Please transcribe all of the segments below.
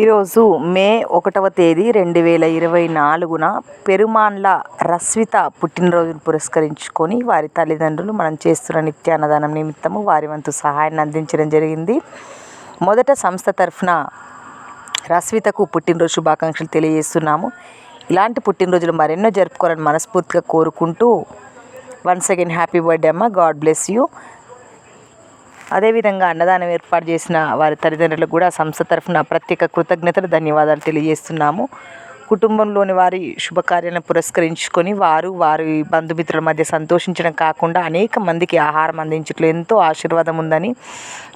ఈరోజు మే ఒకటవ తేదీ రెండు వేల ఇరవై నాలుగున పెరుమాన్ల రస్విత పుట్టినరోజును పురస్కరించుకొని వారి తల్లిదండ్రులు మనం చేస్తున్న నిత్యాన్నదానం నిమిత్తము వారి వంతు సహాయాన్ని అందించడం జరిగింది. మొదట సంస్థ తరఫున రస్వితకు పుట్టినరోజు శుభాకాంక్షలు తెలియజేస్తున్నాము. ఇలాంటి పుట్టినరోజులు మరెన్నో జరుపుకోవాలని మనస్ఫూర్తిగా కోరుకుంటూ వన్స్ అగైన్ హ్యాపీ బర్త్డే అమ్మ. God bless you. అదేవిధంగా అన్నదానం ఏర్పాటు చేసిన వారి తల్లిదండ్రులకు కూడా సంస్థ తరఫున ప్రత్యేక కృతజ్ఞతలు ధన్యవాదాలు తెలియజేస్తున్నాము. కుటుంబంలోని వారి శుభకార్యాలను పురస్కరించుకొని వారు వారి బంధుమిత్రుల మధ్య సంతోషించడం కాకుండా అనేక మందికి ఆహారం అందించట్లో ఎంతో ఆశీర్వాదం ఉందని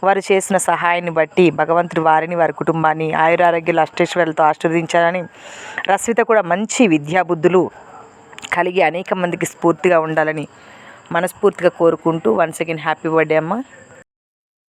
వారు చేసిన సహాయాన్ని బట్టి భగవంతుడు వారిని వారి కుటుంబాన్ని ఆయురారోగ్యాలు అష్టేశ్వరులతో ఆశీర్వదించాలని రస్విత కూడా మంచి విద్యాబుద్ధులు కలిగి అనేక మందికి స్ఫూర్తిగా ఉండాలని మనస్ఫూర్తిగా కోరుకుంటూ వన్స్ అగైన్ హ్యాపీ బర్త్డే అమ్మ.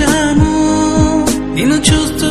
వచ్చాను నిన్ను చూస్తూ